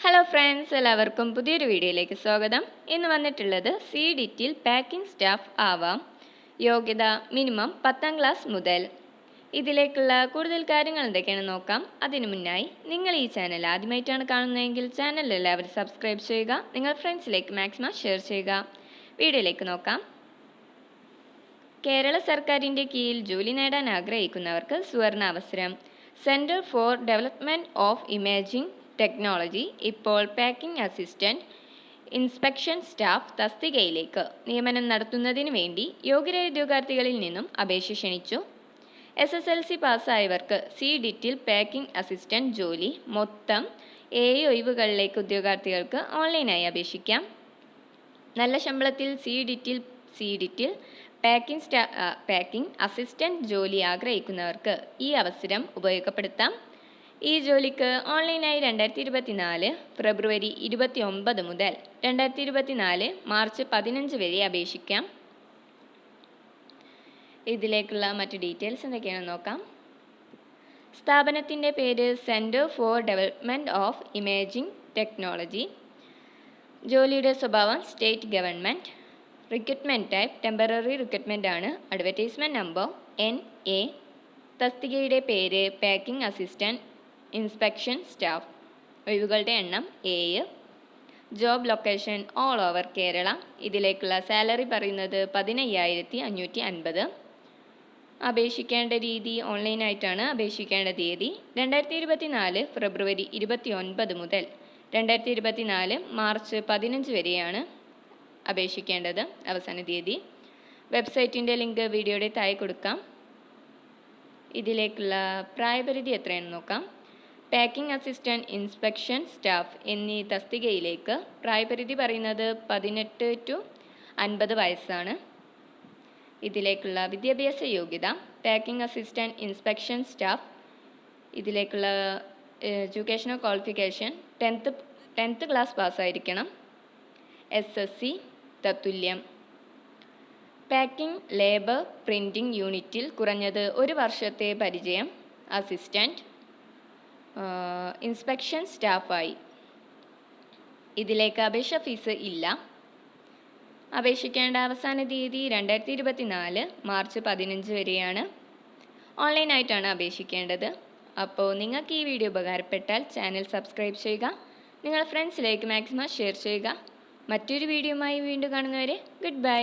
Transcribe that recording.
Hello friends എല്ലാവർക്കും പുതിയൊരു വീഡിയോയിലേക്ക് സ്വാഗതം. ഇന്ന് വന്നിട്ടുള്ളത് സി ഡിറ്റിൽ പാക്കിംഗ് സ്റ്റാഫ് ആവാം. യോഗ്യത മിനിമം പത്താം ക്ലാസ് മുതൽ. ഇതിലേക്കുള്ള കൂടുതൽ കാര്യങ്ങൾ എന്തൊക്കെയാണെന്ന് നോക്കാം. അതിനു മുന്നായി നിങ്ങൾ ഈ ചാനൽ ആദ്യമായിട്ടാണ് കാണുന്നതെങ്കിൽ ചാനൽ എല്ലാവരും സബ്സ്ക്രൈബ് ചെയ്യുക. നിങ്ങൾ ഫ്രണ്ട്സിലേക്ക് മാക്സിമം ഷെയർ ചെയ്യുക. വീഡിയോയിലേക്ക് നോക്കാം. കേരള സർക്കാരിന്റെ കീഴിൽ ജോലി നേടാൻ ആഗ്രഹിക്കുന്നവർക്ക് സുവർണ അവസരം. Centre for development of imaging technology ഇപ്പോൾ പാക്കിംഗ് അസിസ്റ്റന്റ് ഇൻസ്പെക്ഷൻ സ്റ്റാഫ് തസ്തികയിലേക്ക് നിയമനം നടത്തുന്നതിന് വേണ്ടി യോഗ്യരായ ഉദ്യോഗാർത്ഥികളിൽ നിന്നും അപേക്ഷ ക്ഷണിച്ചു. എസ് എസ് എൽ സി പാസ്സായവർക്ക് സി ഡിറ്റിൽ പാക്കിംഗ് അസിസ്റ്റന്റ് ജോലി മൊത്തം ഏഴ് ഒഴിവുകളിലേക്ക് ഉദ്യോഗാർത്ഥികൾക്ക് ഓൺലൈനായി അപേക്ഷിക്കാം. നല്ല ശമ്പളത്തിൽ സി ഡിറ്റിൽ സി ഡിറ്റിൽ പാക്കിംഗ് സ്റ്റാ പാക്കിംഗ് അസിസ്റ്റന്റ് ജോലി ആഗ്രഹിക്കുന്നവർക്ക് ഈ അവസരം ഉപയോഗപ്പെടുത്താം. ഈ ജോലിക്ക് ഓൺലൈനായി രണ്ടായിരത്തി ഇരുപത്തിനാല് ഫെബ്രുവരി ഇരുപത്തി ഒമ്പത് മുതൽ രണ്ടായിരത്തി ഇരുപത്തിനാല് മാർച്ച് പതിനഞ്ച് വരെ അപേക്ഷിക്കാം. ഇതിലേക്കുള്ള മറ്റു ഡീറ്റെയിൽസ് എന്തൊക്കെയാണെന്ന് നോക്കാം. സ്ഥാപനത്തിന്റെ പേര് centre for development of imaging technology. ജോലിയുടെ സ്വഭാവം state government recruitment type temporary recruitment ആണ്. Advertisement number N A. തസ്തികയുടെ പേര് പാക്കിംഗ് അസിസ്റ്റന്റ് ഇൻസ്പെക്ഷൻ സ്റ്റാഫ്. ഒഴിവുകളുടെ എണ്ണം ഏഴ്. Job location all over Kerala. ഇതിലേക്കുള്ള സാലറി പറയുന്നത് പതിനയ്യായിരത്തി അഞ്ഞൂറ്റി അൻപത് അപേക്ഷിക്കേണ്ട രീതി ഓൺലൈനായിട്ടാണ് അപേക്ഷിക്കേണ്ട തീയതി. രണ്ടായിരത്തി ഇരുപത്തി നാല് ഫെബ്രുവരി ഇരുപത്തി ഒൻപത് മുതൽ രണ്ടായിരത്തി ഇരുപത്തി നാല് മാർച്ച് പതിനഞ്ച് വരെയാണ് അപേക്ഷിക്കേണ്ടത്. അവസാന തീയതി. വെബ്സൈറ്റിന്റെ ലിങ്ക് വീഡിയോയുടെ താഴെ കൊടുക്കാം. ഇതിലേക്കുള്ള പ്രായപരിധി എത്രയാണെന്ന് നോക്കാം. പാക്കിംഗ് അസിസ്റ്റന്റ് ഇൻസ്പെക്ഷൻ സ്റ്റാഫ് എന്നീ തസ്തികയിലേക്ക് പ്രായപരിധി പറയുന്നത് പതിനെട്ട് ടു അൻപത് വയസ്സാണ്. ഇതിലേക്കുള്ള വിദ്യാഭ്യാസ യോഗ്യത പാക്കിംഗ് അസിസ്റ്റന്റ് ഇൻസ്പെക്ഷൻ സ്റ്റാഫ് ഇതിലേക്കുള്ള educational qualification tenth tenth class പാസ്സായിരിക്കണം. S S C തത്തുല്യം. പാക്കിംഗ് ലേബർ പ്രിന്റിംഗ് യൂണിറ്റിൽ കുറഞ്ഞത് ഒരു വർഷത്തെ പരിചയം അസിസ്റ്റന്റ് ഇൻസ്പെക്ഷൻ സ്റ്റാഫായി ഇതിലേക്ക് അപേക്ഷ ഫീസ് ഇല്ല. അപേക്ഷിക്കേണ്ട അവസാന തീയതി രണ്ടായിരത്തി ഇരുപത്തി നാല് മാർച്ച് പതിനഞ്ച് വരെയാണ്. ഓൺലൈനായിട്ടാണ് അപേക്ഷിക്കേണ്ടത്. അപ്പോൾ നിങ്ങൾക്ക് ഈ വീഡിയോ ഉപകാരപ്പെട്ടാൽ ചാനൽ സബ്സ്ക്രൈബ് ചെയ്യുക. നിങ്ങളുടെ ഫ്രണ്ട്സിലേക്ക് മാക്സിമം ഷെയർ ചെയ്യുക. മറ്റൊരു വീഡിയോയുമായി വീണ്ടും കാണുന്നവരെ ഗുഡ് ബൈ